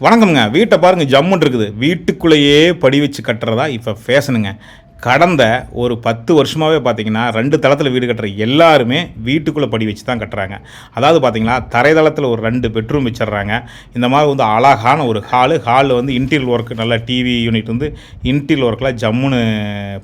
வணக்கம்ங்க. வீட்டை பாருங்கள் ஜம்முன்னு இருக்குது வீட்டுக்குள்ளேயே படி வச்சு கட்டுறதா இப்போ ஃபேஷனுங்க கடந்த ஒரு பத்து வருஷமாகவே பார்த்தீங்கன்னா ரெண்டு தளத்தில் வீடு கட்டுற எல்லாருமே வீட்டுக்குள்ளே படி வச்சு தான் கட்டுறாங்க. அதாவது பார்த்தீங்கன்னா தரைதளத்தில் ஒரு ரெண்டு பெட்ரூம் வச்சிடுறாங்க. இந்த மாதிரி வந்து அழகான ஒரு ஹாலு. ஹாலில் வந்து இன்டீரியல் ஒர்க் நல்ல டிவி யூனிட் வந்து இன்டீரியல் ஒர்க்கில் ஜம்முன்னு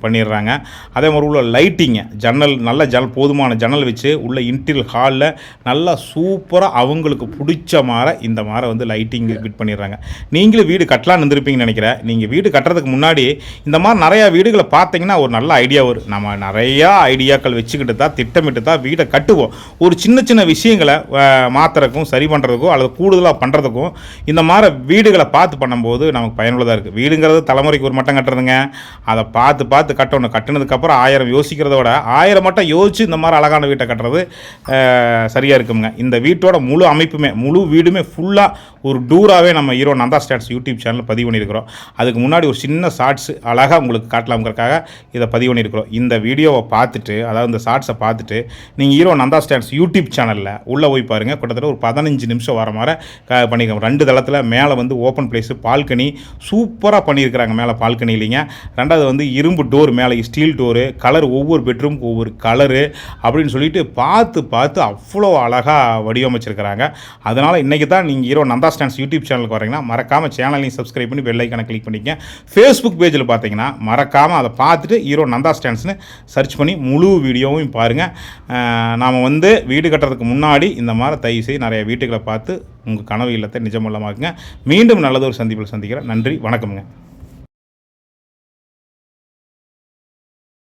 பண்ணிடுறாங்க. அதே மாதிரி உள்ள லைட்டிங்கு ஜன்னல் நல்ல ஜல் போதுமான ஜன்னல் வச்சு உள்ள இன்டீரியல் ஹாலில் நல்லா சூப்பராக அவங்களுக்கு பிடிச்ச மாதிரி இந்த மாதிரி வந்து லைட்டிங் ஃபிட் பண்ணிடுறாங்க. நீங்களும் வீடு கட்டலாம்னு இருந்திருப்பீங்கன்னு நினைக்கிறேன். நீங்கள் வீடு கட்டுறதுக்கு முன்னாடி இந்த மாதிரி நிறையா வீடுகளை பார்த்தீங்கன்னா ஒரு நல்ல ஐடியா வரும். நம்ம நிறையா ஐடியாக்கள் வச்சுக்கிட்டு தான் திட்டமிட்டு தான் வீடை கட்டுவோம். ஒரு சின்ன சின்ன விஷயங்களை மாற்றுறதுக்கும் சரி பண்ணுறதுக்கும் அல்லது கூடுதலாக பண்ணுறதுக்கும் இந்த மாதிரி வீடுகளை பார்த்து பண்ணும்போது நமக்கு பயனுள்ளதாக இருக்குது வீடுங்கிறது தலைமுறைக்கு ஒரு மட்டம் கட்டுறதுங்க. அதை பார்த்து பார்த்து கட்டணும். கட்டினதுக்கப்புறம் ஆயிரம் யோசிக்கிறத விட ஆயிரம் மட்டும் யோசிச்சு இந்த மாதிரி அழகான வீட்டை கட்டுறது சரியாக இருக்குங்க. இந்த வீட்டோட முழு அமைப்புமே முழு வீடுமே ஃபுல்லாக ஒரு டூராகவே நம்ம hero Nanda stats YouTube channel பதிவு பண்ணியிருக்கிறோம். அதுக்கு முன்னாடி ஒரு சின்ன ஷார்ட்ஸ் அழகாக உங்களுக்கு காட்டலாம்ங்கிறக்காக இதை பதிவு பண்ணியிருக்கிறோம். இந்த வீடியோவை பார்த்துட்டு அதாவது இந்த ஷார்ட்ஸை பார்த்துட்டு நீங்கள் ஹீரோ நந்தா ஸ்டாண்ட்ஸ் யூடியூப் சேனலில் உள்ளே போய் பாருங்கள் கிட்டத்தட்ட ஒரு பதினஞ்சு நிமிஷம் வர மாதிரி க பண்ணியிருக்கோம் ரெண்டு தளத்தில் மேலே வந்து ஓப்பன் பிளேஸு பால்கனி சூப்பராக பண்ணியிருக்கிறாங்க. மேலே பால்கனி இல்லைங்க. ரெண்டாவது வந்து இரும்பு டோர் மேலே ஸ்டீல் டோரு கலர் ஒவ்வொரு பெட்ரூமுக்கு ஒவ்வொரு கலரு அப்படின்னு சொல்லிட்டு பார்த்து பார்த்து அவ்வளோ அழகாக வடிவமைச்சிருக்கிறாங்க. அதனால் இன்றைக்கி தான் நீங்கள் ஹீரோ நந்தா ஸ்டாண்ட்ஸ் யூடியூப் சேனலுக்கு வரீங்கன்னா மறக்காமல் சேனலையும் சப்ஸ்கிரைப் பண்ணி பெல்லைக்கான கிளிக் பண்ணிக்கங்க. ஃபேஸ்புக் பேஜில் பார்த்தீங்கன்னா மறக்காமல் அதை பார்த்துட்டு ஹீரோ நந்தா ஸ்டாண்ட்ஸ்னு சர்ச் பண்ணி முழு வீடியோவும் பாருங்கள் நாம் வந்து வீடு கட்டுறதுக்கு முன்னாடி இந்த மாதிரி தயவு செய்து நிறைய வீட்டுகளை பார்த்து உங்கள் கனவு இல்லத்தை நிஜமல்லமாக்குங்க மீண்டும் நல்லதொரு சந்திப்பில் சந்திக்கிறேன். நன்றி வணக்கமுங்க.